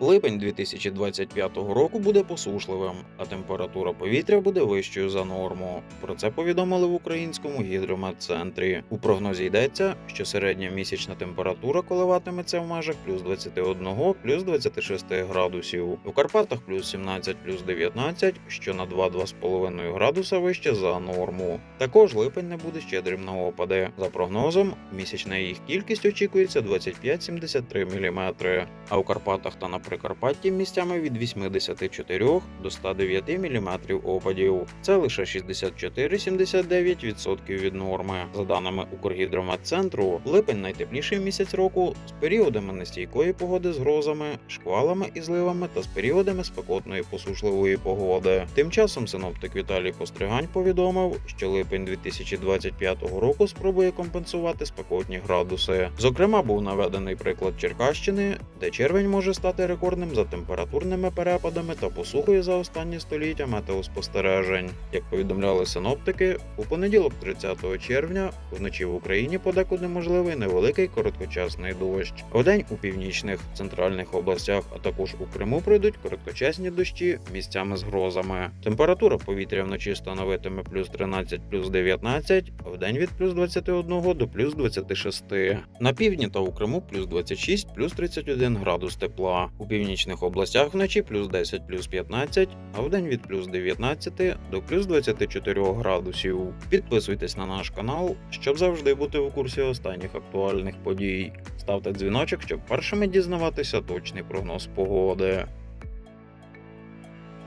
Липень 2025 року буде посушливим, а температура повітря буде вищою за норму. Про це повідомили в українському гідрометцентрі. У прогнозі йдеться, що середня місячна температура коливатиметься в межах плюс 21, плюс 26 градусів. У Карпатах плюс 17, плюс 19, що на 2-2,5 градуса вище за норму. Також липень не буде щедрим на опади. За прогнозом, місячна їх кількість очікується 25-73 мм, а у Карпатах та на Прикарпатті місцями від 84 до 109 мм опадів. Це лише 64-79% від норми. За даними Укргідрометцентру, липень найтепліший місяць року з періодами нестійкої погоди з грозами, шквалами і зливами та з періодами спекотної посушливої погоди. Тим часом синоптик Віталій Постригань повідомив, що липень 2025 року спробує компенсувати спекотні градуси. Зокрема, був наведений приклад Черкащини, де червень може стати рекордним за температурними перепадами та посухою за останні століття метеоспостережень. Як повідомляли синоптики, у понеділок, 30 червня, вночі в Україні подекуди можливий невеликий короткочасний дощ. Вдень у північних центральних областях, а також у Криму пройдуть короткочасні дощі місцями з грозами. Температура повітря вночі становитиме плюс 13, плюс 19, а вдень від плюс 21 до плюс 26. На півдні та у Криму плюс 26, плюс 31 градус тепла. У північних областях вночі плюс 10, плюс 15, а вдень від плюс 19 до плюс 24 градусів. Підписуйтесь на наш канал, щоб завжди бути у курсі останніх актуальних подій. Ставте дзвіночок, щоб першими дізнаватися точний прогноз погоди.